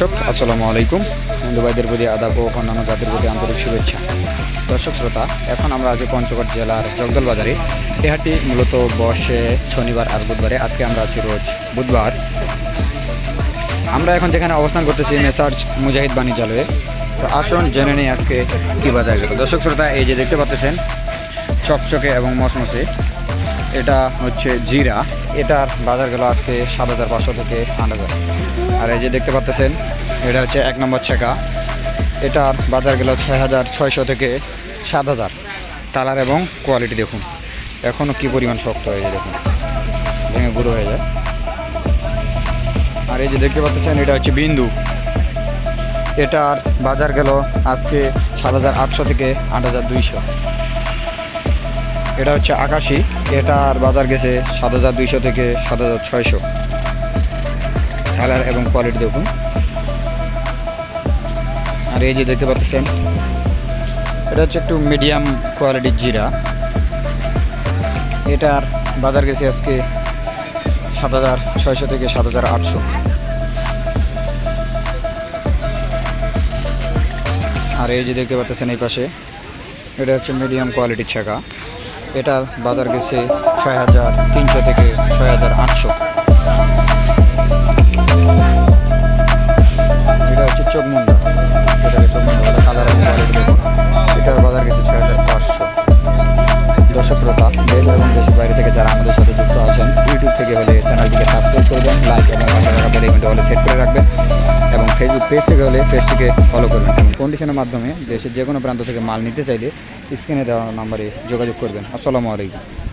দর্শক, আসসালামু আলাইকুম। হিন্দু ভাইদের প্রতি আদাব ও অন্যান্য জাতির প্রতি আন্তরিক শুভেচ্ছা। দর্শক, শ্রোতা, এখন আমরা আছি পঞ্চগড় জেলার জগদল বাজারে এই হাটটি মূলত বসে শনিবার আর বুধবারে। আজকে আমরা আছি রোজ বুধবার। আমরা এখন যেখানে অবস্থান করতেছি মেসার্চ মুজাহিদ বাণিজ্যালয়ে। তো আসুন জেনে নিই আজকে কী বাজার গেল। দর্শক, শ্রোতা, এই যে দেখতে পাচ্ছেন, চকচকে এবং মসমসে। এটা হচ্ছে জিরা। এটার বাজার গেল আজকে সাত হাজার পাঁচশো থেকে আট হাজার। আর এই যে দেখতে পাচ্ছেন এটা হচ্ছে এক নম্বর ছেকা। এটার বাজার গেল ছয় হাজার ছয়শো থেকে সাত হাজার। কালার এবং কোয়ালিটি দেখুন। এখনও কি পরিমাণ শক্ত হয়ে যায় দেখুন। ভেঙে গুঁড়ো হয়ে যায়। আর এই যে দেখতে পাচ্ছেন এটা হচ্ছে বিন্দু। এটার বাজার গেল আজকে সাত হাজার আটশো থেকে আট হাজার দুইশো। এটা হচ্ছে আকাশি। এটার বাজার গেছে সাত হাজার দুইশো থেকে সাত হাজার ছয়শো। কালার এবং কোয়ালিটি দেখুন। আর এই যে দেখতে পাচ্ছেন, এটা হচ্ছে একটু মিডিয়াম কোয়ালিটির জিরা। এটার বাজার গেছে আজকে সাত হাজার ছয়শো থেকে সাত হাজার আটশো। আর এই যে দেখতে পাচ্ছেন এই পাশে, এটা হচ্ছে মিডিয়াম কোয়ালিটির ছাকা এটা বাজার গেছে ছয় হাজার তিনশো থেকে ছয় হাজার আটশো। এটা হচ্ছে এবং কোয়ালিটি দেখুন এটার বাজার গেছে ছয় হাজার পাঁচশো। দর্শক শ্রোতা দেশ এবং দেশের বাইরে থেকে যারা আমাদের সাথে যুক্ত আছেন ইউটিউব থেকে হলে চ্যানেলটিকে সাবস্ক্রাইব করবেন লাইক এবং থাকা হলে সেট করে রাখবেন এবং ফেসবুক পেজ থেকে হলে পেজটিকে ফলো করবেন। কন্ডিশনের মাধ্যমে দেশের যে কোনো প্রান্ত থেকে মাল নিতে চাইলে স্ক্রিনে দেওয়া নাম্বারে যোগাযোগ করবেন। আসসালামু আলাইকুম।